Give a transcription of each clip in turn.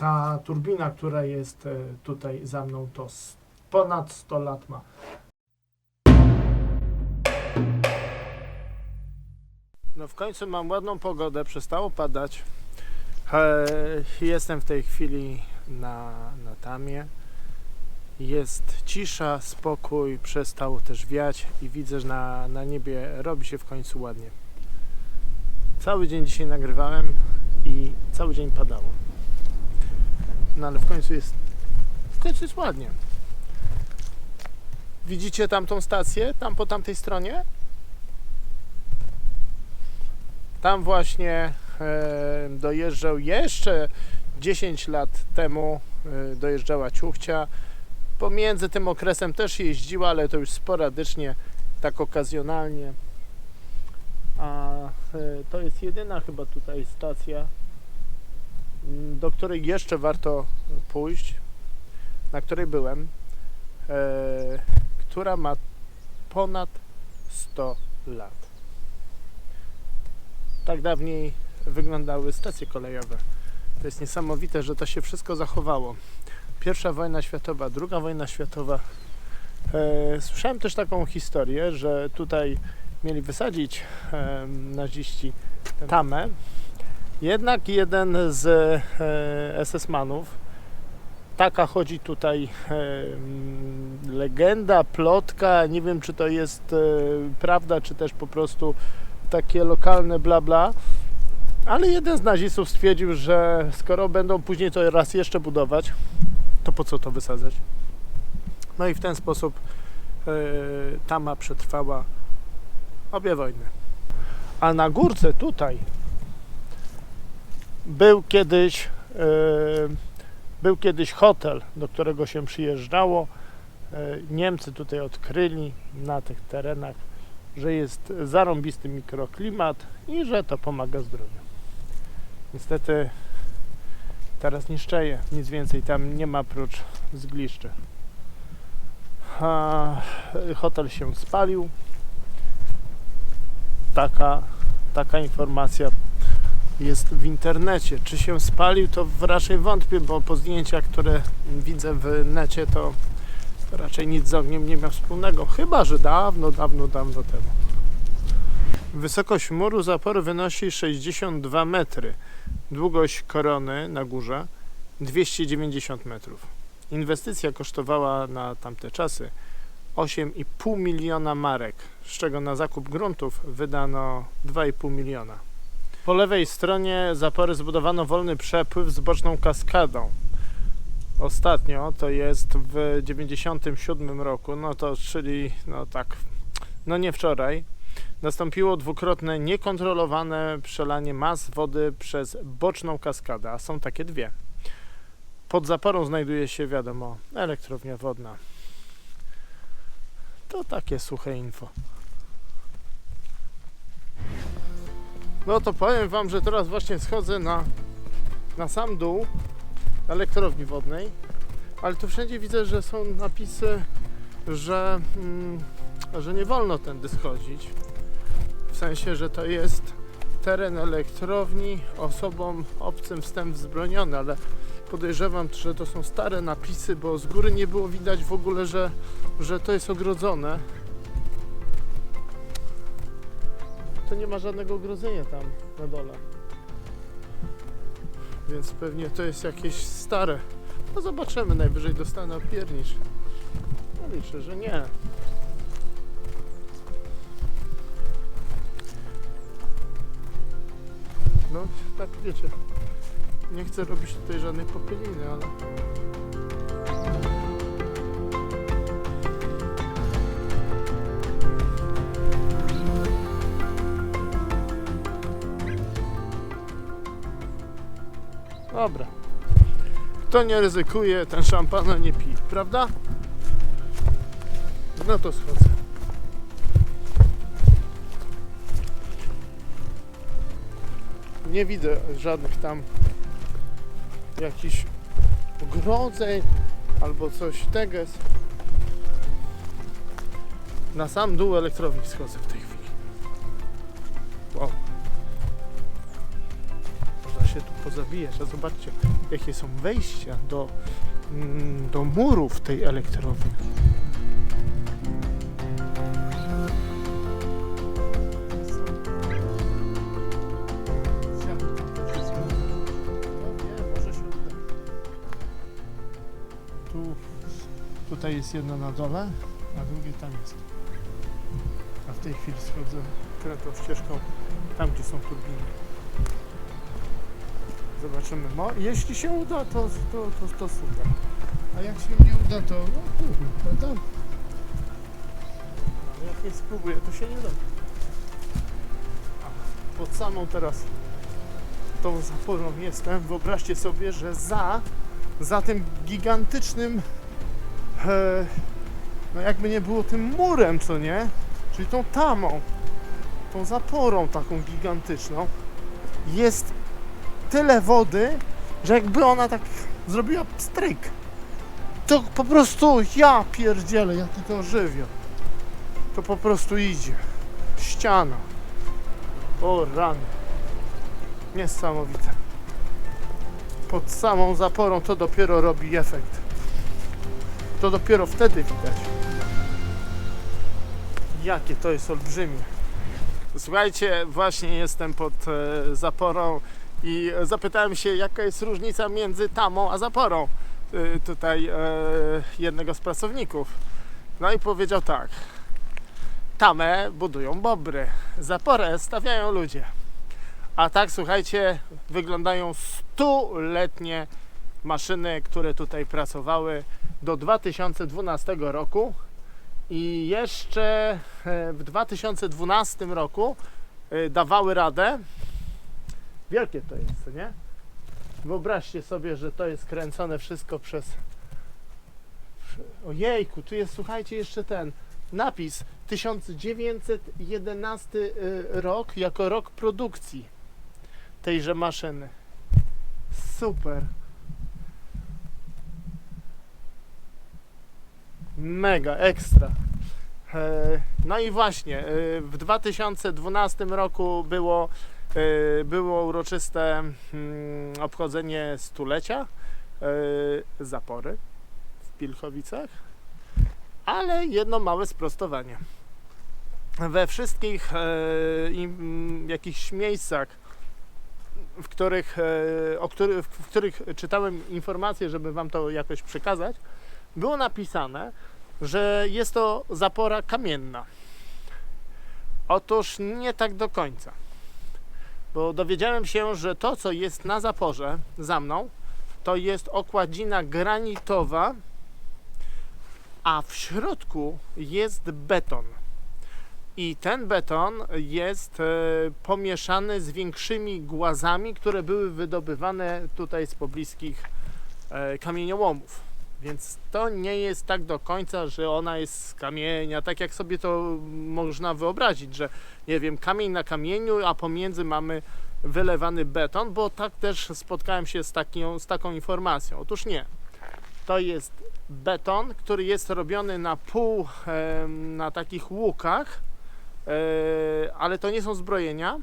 Ta turbina, która jest e, tutaj za mną, to ponad 100 lat ma. No w końcu mam ładną pogodę, przestało padać. E, Jestem w tej chwili na, na tamie. Jest cisza, spokój, przestało też wiać i widzę, że na, na niebie robi się w końcu ładnie. Cały dzień dzisiaj nagrywałem i cały dzień padało. No ale w końcu jest w końcu jest ładnie. Widzicie tamtą stację, tam po tamtej stronie? Tam właśnie e, dojeżdżał jeszcze 10 lat temu e, dojeżdżała ciuchcia. Pomiędzy tym okresem też jeździła, ale to już sporadycznie, tak okazjonalnie. A e, to jest jedyna chyba tutaj stacja, do której jeszcze warto pójść, na której byłem, e, która ma ponad 100 lat. Tak dawniej wyglądały stacje kolejowe. To jest niesamowite, że to się wszystko zachowało. Pierwsza wojna światowa, druga wojna światowa. E, słyszałem też taką historię, że tutaj mieli wysadzić e, naziści tamę. Jednak jeden z e, SS-manów, taka chodzi tutaj e, mm, legenda, plotka, nie wiem czy to jest e, prawda, czy też po prostu takie lokalne bla bla, ale jeden z nazistów stwierdził, że skoro będą później to raz jeszcze budować, to po co to wysadzać? No i w ten sposób Tama przetrwała obie wojny. A na górce tutaj był kiedyś e, był kiedyś hotel, do którego się przyjeżdżało. E, Niemcy tutaj odkryli na tych terenach, że jest zarąbisty mikroklimat i że to pomaga zdrowiu. Niestety teraz niszczeje, nic więcej tam nie ma prócz zgliszczy. A, hotel się spalił. Taka, taka informacja jest w internecie. Czy się spalił, to raczej wątpię, bo po zdjęciach, które widzę w necie, to raczej nic z ogniem nie miał wspólnego. Chyba, że dawno, dawno, dawno temu. Wysokość muru zapory wynosi 62 metry. Długość korony na górze 290 metrów. Inwestycja kosztowała na tamte czasy 8,5 miliona marek, z czego na zakup gruntów wydano 2,5 miliona. Po lewej stronie zapory zbudowano wolny przepływ z boczną kaskadą. Ostatnio, to jest w 97 roku, no to czyli, no tak, no nie wczoraj, nastąpiło dwukrotne niekontrolowane przelanie mas wody przez boczną kaskadę, a są takie dwie. Pod zaporą znajduje się, wiadomo, elektrownia wodna. To takie suche info. No to powiem Wam, że teraz właśnie schodzę na, na sam dół elektrowni wodnej, ale tu wszędzie widzę, że są napisy, że, mm, że nie wolno tędy schodzić. W sensie, że to jest teren elektrowni, osobom obcym wstęp wzbroniony, ale podejrzewam, że to są stare napisy, bo z góry nie było widać w ogóle, że, że to jest ogrodzone. To nie ma żadnego ogrodzenia tam na dole. Więc pewnie to jest jakieś stare. No zobaczymy, najwyżej dostanę opiernicz. No liczę, że nie. No, tak wiecie. Nie chcę robić tutaj żadnej popyliny, ale... Dobra. Kto nie ryzykuje, ten szampana nie pije, prawda? No to schodzę. Nie widzę żadnych tam jakichś ogrodzeń albo coś teges. Na sam dół elektrowni schodzę w tej chwili. Pozabijać, a zobaczcie. jakie są wejścia do, mm, do murów tej elektrowni. Tu, tutaj jest jedno na dole, a drugie tam jest. A w tej chwili schodzę krętą ścieżką tam, gdzie są turbiny. Zobaczymy. Mo- jeśli się uda, to, to, to, to super. A jak się nie uda, to no trudno, prawda? Ale jak nie spróbuję, to się nie da. A, Pod samą teraz tą zaporą jestem. Wyobraźcie sobie, że za, za tym gigantycznym e, no jakby nie było tym murem, co nie? Czyli tą tamą, tą zaporą taką gigantyczną jest tyle wody, że jakby ona tak zrobiła stryk. To po prostu ja pierdzielę, jaki to żywioł. To po prostu idzie. Ściana. O rany. Niesamowite. Pod samą zaporą to dopiero robi efekt. To dopiero wtedy widać. Jakie to jest olbrzymie. Słuchajcie, właśnie jestem pod e, zaporą i zapytałem się, jaka jest różnica między tamą a zaporą e, tutaj e, jednego z pracowników. No i powiedział tak. Tamę budują bobry, zaporę stawiają ludzie. A tak, słuchajcie, wyglądają stuletnie maszyny, które tutaj pracowały do 2012 roku i jeszcze e, w 2012 roku e, dawały radę. Wielkie to jest, nie? Wyobraźcie sobie, że to jest kręcone wszystko przez. Ojejku, tu jest, słuchajcie, jeszcze ten napis 1911 y, rok jako rok produkcji tejże maszyny. Super. Mega, ekstra. E, No i właśnie, e, w 2012 roku było, było uroczyste mm, obchodzenie stulecia e, zapory w Pilchowicach, ale jedno małe sprostowanie. We wszystkich e, jakichś miejscach, w których, e, których, w których czytałem informacje, żeby Wam to jakoś przekazać, było napisane, że jest to zapora kamienna. Otóż nie tak do końca. Bo dowiedziałem się, że to, co jest na zaporze za mną, to jest okładzina granitowa, a w środku jest beton. I ten beton jest e, pomieszany z większymi głazami, które były wydobywane tutaj z pobliskich e, kamieniołomów. Więc to nie jest tak do końca, że ona jest z kamienia, tak jak sobie to można wyobrazić, że nie wiem, kamień na kamieniu, a pomiędzy mamy wylewany beton, bo tak też spotkałem się z, taką, z taką informacją. Otóż nie. To jest beton, który jest robiony na pół, na takich łukach, e, ale to nie są zbrojenia.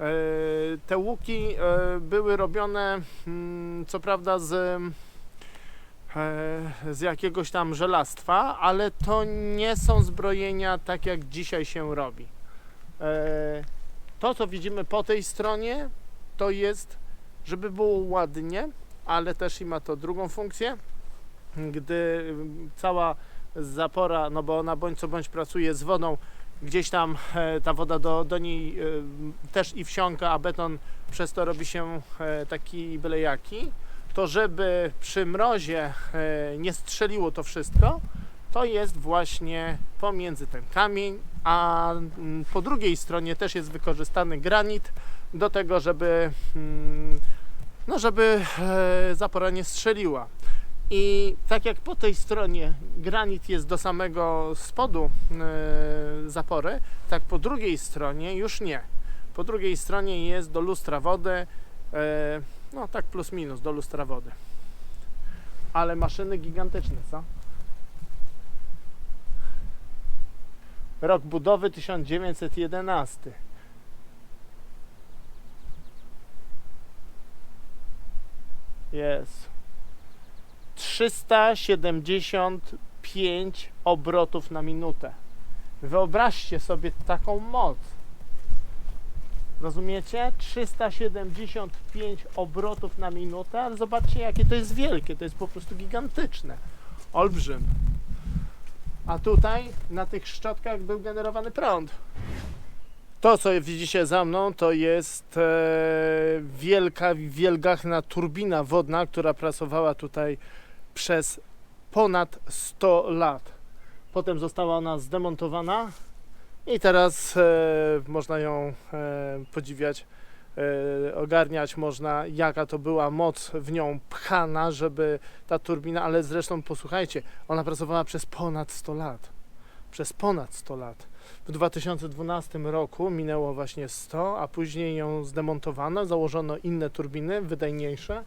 E, Te łuki e, były robione, mm, co prawda, z z jakiegoś tam żelastwa, ale to nie są zbrojenia tak jak dzisiaj się robi. E, To, co widzimy po tej stronie, to jest, żeby było ładnie, ale też i ma to drugą funkcję, gdy cała zapora, no bo ona bądź co bądź pracuje z wodą, gdzieś tam e, ta woda do, do niej e, też i wsiąka, a beton przez to robi się e, taki byle jaki to żeby przy mrozie e, nie strzeliło to wszystko, to jest właśnie pomiędzy ten kamień, a mm, po drugiej stronie też jest wykorzystany granit do tego, żeby, mm, no żeby e, zapora nie strzeliła. I tak jak po tej stronie granit jest do samego spodu e, zapory, tak po drugiej stronie już nie. Po drugiej stronie jest do lustra wody, no tak plus minus do lustra wody. Ale maszyny gigantyczne, co? Rok budowy 1911. Jest. 375 obrotów na minutę. Wyobraźcie sobie taką moc. Rozumiecie? 375 obrotów na minutę, ale zobaczcie jakie to jest wielkie, to jest po prostu gigantyczne. Olbrzym. A tutaj na tych szczotkach był generowany prąd. To, co widzicie za mną, to jest e, wielka, wielgachna turbina wodna, która pracowała tutaj przez ponad 100 lat. Potem została ona zdemontowana i teraz e, można ją e, podziwiać, e, ogarniać można, jaka to była moc w nią pchana, żeby ta turbina, ale zresztą posłuchajcie, ona pracowała przez ponad 100 lat. Przez ponad 100 lat. W 2012 roku minęło właśnie 100, a później ją zdemontowano, założono inne turbiny, wydajniejsze,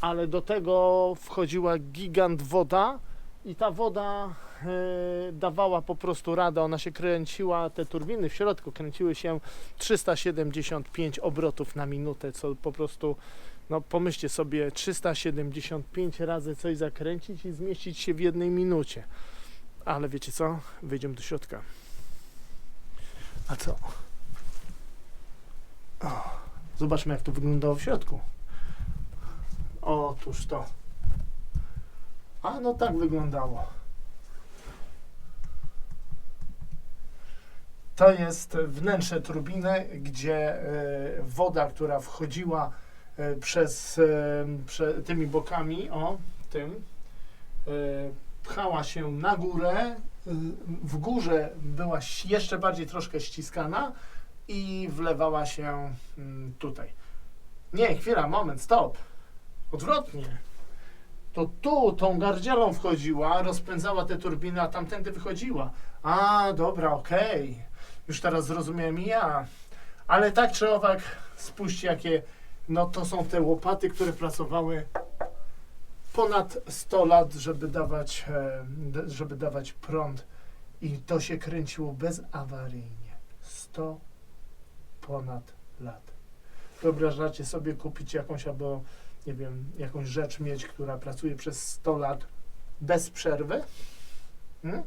ale do tego wchodziła gigant woda i ta woda e, dawała po prostu radę, ona się kręciła, te turbiny w środku kręciły się 375 obrotów na minutę, co po prostu, no pomyślcie sobie, 375 razy coś zakręcić i zmieścić się w jednej minucie. Ale wiecie co? Wejdziemy do środka. A co? O, zobaczmy, jak to wyglądało w środku. Otóż to. A no tak wyglądało. To jest wnętrze turbiny, gdzie e, woda, która wchodziła e, przez e, prze, tymi bokami, o tym, pchała się na górę. W górze była jeszcze bardziej troszkę ściskana i wlewała się mm, tutaj. Nie, chwila, moment, stop. Odwrotnie. To tu tą gardzielą wchodziła, rozpędzała te turbiny, a tamtędy wychodziła. A, dobra, okej. Już teraz zrozumiałem i ja. Ale tak czy owak, spójrzcie jakie, no to są te łopaty, które pracowały ponad 100 lat, żeby dawać, e, żeby dawać prąd i to się kręciło bezawaryjnie. 100 ponad lat. Wyobrażacie sobie kupić jakąś albo, nie wiem, jakąś rzecz mieć, która pracuje przez 100 lat bez przerwy? Hmm?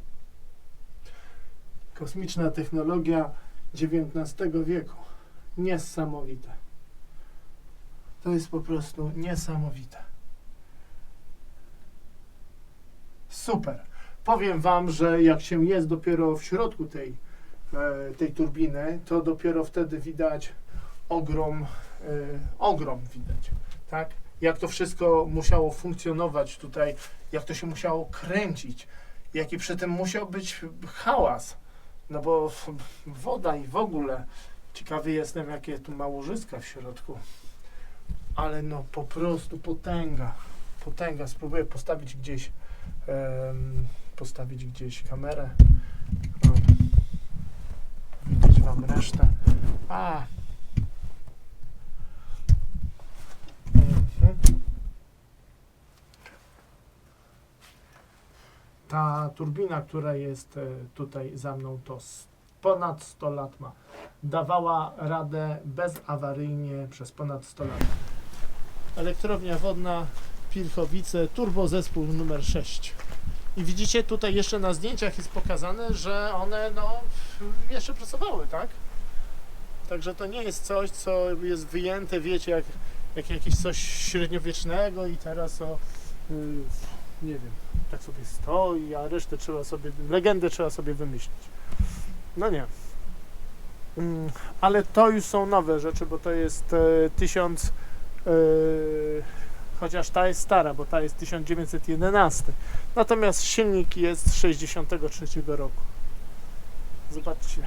Kosmiczna technologia XIX wieku. Niesamowite. To jest po prostu niesamowite. Super. Powiem Wam, że jak się jest dopiero w środku tej, e, tej turbiny, to dopiero wtedy widać ogrom, e, ogrom widać, tak? Jak to wszystko musiało funkcjonować tutaj, jak to się musiało kręcić, jaki przy tym musiał być hałas, no bo woda i w ogóle. Ciekawy jestem, jakie tu ma łożyska w środku. Ale no po prostu potęga, potęga. Spróbuję postawić gdzieś em, postawić gdzieś kamerę. Um, Wam resztę. A. Ta turbina, która jest e, tutaj za mną, to ponad 100 lat ma. Dawała radę bezawaryjnie przez ponad 100 lat. Elektrownia wodna Pilchowice, turbozespół numer 6. I widzicie tutaj jeszcze na zdjęciach jest pokazane, że one no jeszcze pracowały, tak? Także to nie jest coś, co jest wyjęte, wiecie, jak, jak jakieś coś średniowiecznego i teraz o, y, nie wiem, tak sobie stoi, a resztę trzeba sobie, legendę trzeba sobie wymyślić. No nie. Mm, Ale to już są nowe rzeczy, bo to jest e, tysiąc e, chociaż ta jest stara, bo ta jest 1911. Natomiast silnik jest z 63 roku. Zobaczcie.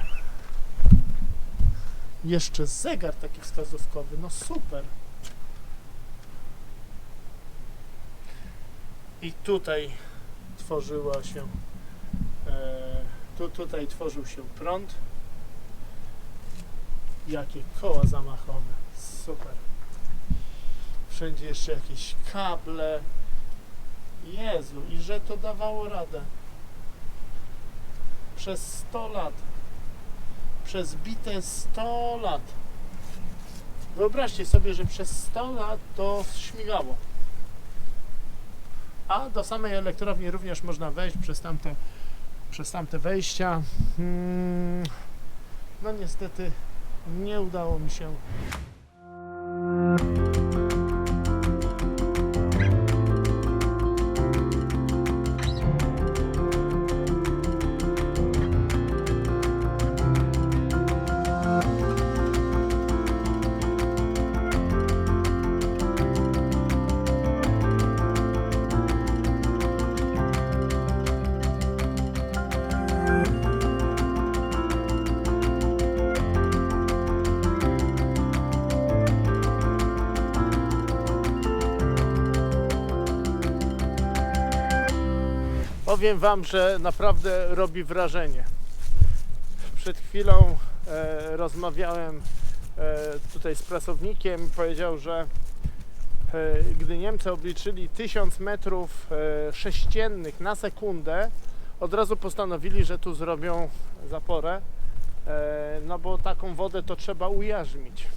Jeszcze zegar taki wskazówkowy, no super. I tutaj tworzyła się, e, tu, tutaj tworzył się prąd. Jakie koła zamachowe, super wszędzie jeszcze jakieś kable. Jezu, i że to dawało radę. Przez 100 lat. Przez bite 100 lat. Wyobraźcie sobie, że przez 100 lat to śmigało. A do samej elektrowni również można wejść przez tamte, przez tamte wejścia. Hmm, no niestety nie udało mi się Powiem Wam, że naprawdę robi wrażenie. Przed chwilą e, rozmawiałem e, tutaj z pracownikiem powiedział, że e, gdy Niemcy obliczyli 1000 metrów e, sześciennych na sekundę, od razu postanowili, że tu zrobią zaporę, e, no bo taką wodę to trzeba ujarzmić.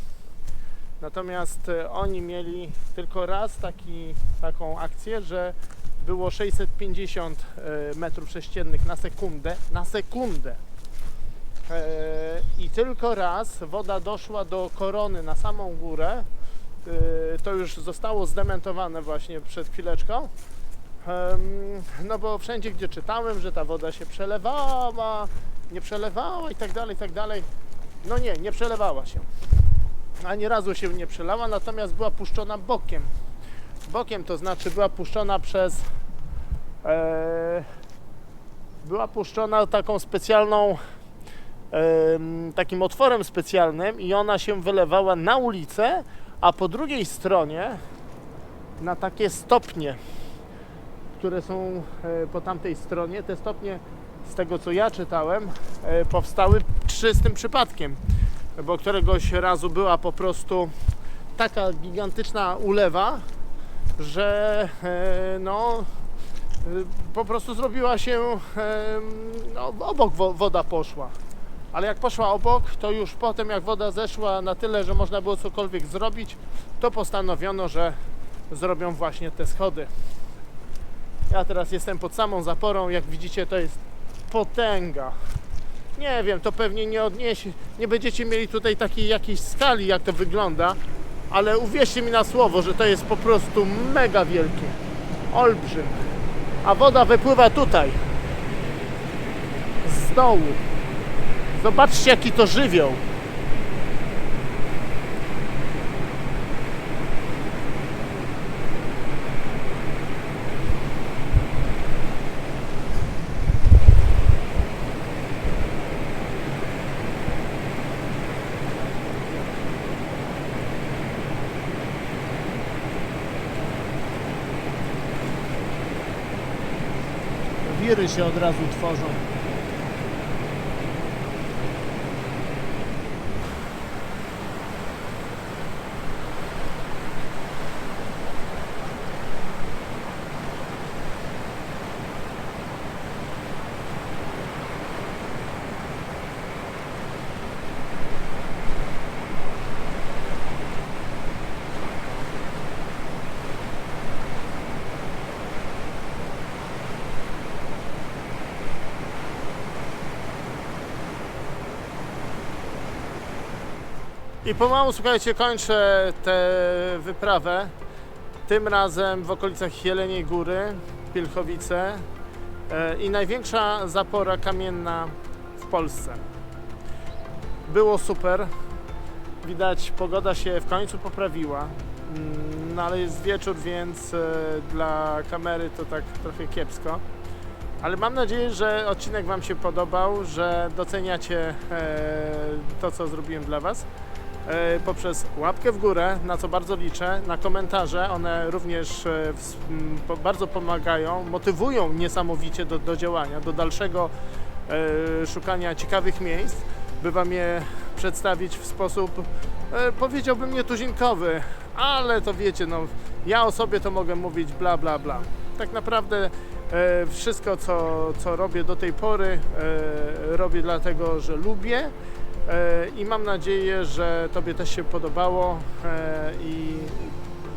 Natomiast e, oni mieli tylko raz taki, taką akcję, że było 650 e, metrów sześciennych na sekundę, na sekundę. E, I tylko raz woda doszła do korony na samą górę. E, To już zostało zdementowane właśnie przed chwileczką. No bo wszędzie, gdzie czytałem, że ta woda się przelewała, nie przelewała i tak dalej, i tak dalej. No nie, nie przelewała się. Ani razu się nie przelała, natomiast była puszczona bokiem bokiem, to znaczy była puszczona przez e, była puszczona taką specjalną em, takim otworem specjalnym i ona się wylewała na ulicę, a po drugiej stronie na takie stopnie, które są e, po tamtej stronie. Te stopnie, z tego co ja czytałem, e, powstały czystym przypadkiem, bo któregoś razu była po prostu taka gigantyczna ulewa, że e, no e, po prostu zrobiła się e, no, obok wo- woda poszła. Ale jak poszła obok, to już potem jak woda zeszła na tyle, że można było cokolwiek zrobić, to postanowiono, że zrobią właśnie te schody. Ja teraz jestem pod samą zaporą, jak widzicie to jest potęga. Nie wiem, to pewnie nie odniesie, nie będziecie mieli tutaj takiej jakiejś skali jak to wygląda, ale uwierzcie mi na słowo, że to jest po prostu mega wielkie. Olbrzym. A woda wypływa tutaj. Z dołu. Zobaczcie jaki to żywioł. Wiry się od razu tworzą. I pomału, słuchajcie, kończę tę wyprawę. Tym razem w okolicach Jeleniej Góry, Pilchowice e, i największa zapora kamienna w Polsce. Było super. Widać, pogoda się w końcu poprawiła. Mm, No ale jest wieczór, więc e, dla kamery to tak trochę kiepsko. Ale mam nadzieję, że odcinek Wam się podobał, że doceniacie e, to, co zrobiłem dla Was poprzez łapkę w górę, na co bardzo liczę, na komentarze. One również e, bardzo pomagają, motywują niesamowicie do, do działania, do dalszego e, szukania ciekawych miejsc, by Wam je przedstawić w sposób, e, powiedziałbym, nietuzinkowy, ale to wiecie, no, ja o sobie to mogę mówić bla, bla, bla. Tak naprawdę e, wszystko, co, co robię do tej pory, e, robię dlatego, że lubię e, i mam nadzieję, że Tobie też się podobało e, i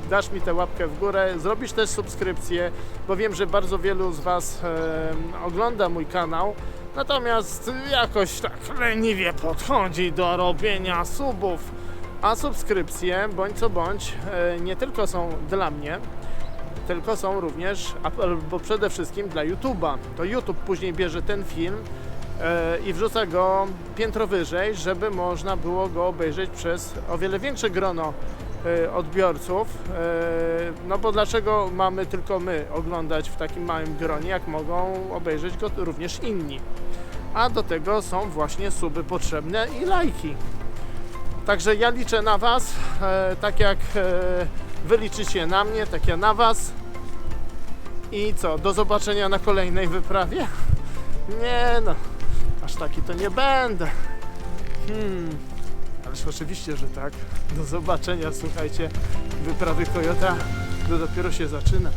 dasz mi tę łapkę w górę, zrobisz też subskrypcję, bo wiem, że bardzo wielu z Was e, ogląda mój kanał, natomiast jakoś tak leniwie podchodzi do robienia subów. A subskrypcje, bądź co bądź, e, nie tylko są dla mnie, tylko są również, albo przede wszystkim dla YouTube'a. To YouTube później bierze ten film e, i wrzuca go piętro wyżej, żeby można było go obejrzeć przez o wiele większe grono e, odbiorców. E, No bo dlaczego mamy tylko my oglądać w takim małym gronie, jak mogą obejrzeć go również inni? A do tego są właśnie suby potrzebne i lajki. Także ja liczę na Was, e, tak jak e, Wy liczycie na mnie, tak ja na Was. I co, do zobaczenia na kolejnej wyprawie? Nie no, aż taki to nie będę. Hmm, ależ oczywiście, że tak. Do zobaczenia, słuchajcie, wyprawy Kojota to dopiero się zaczyna.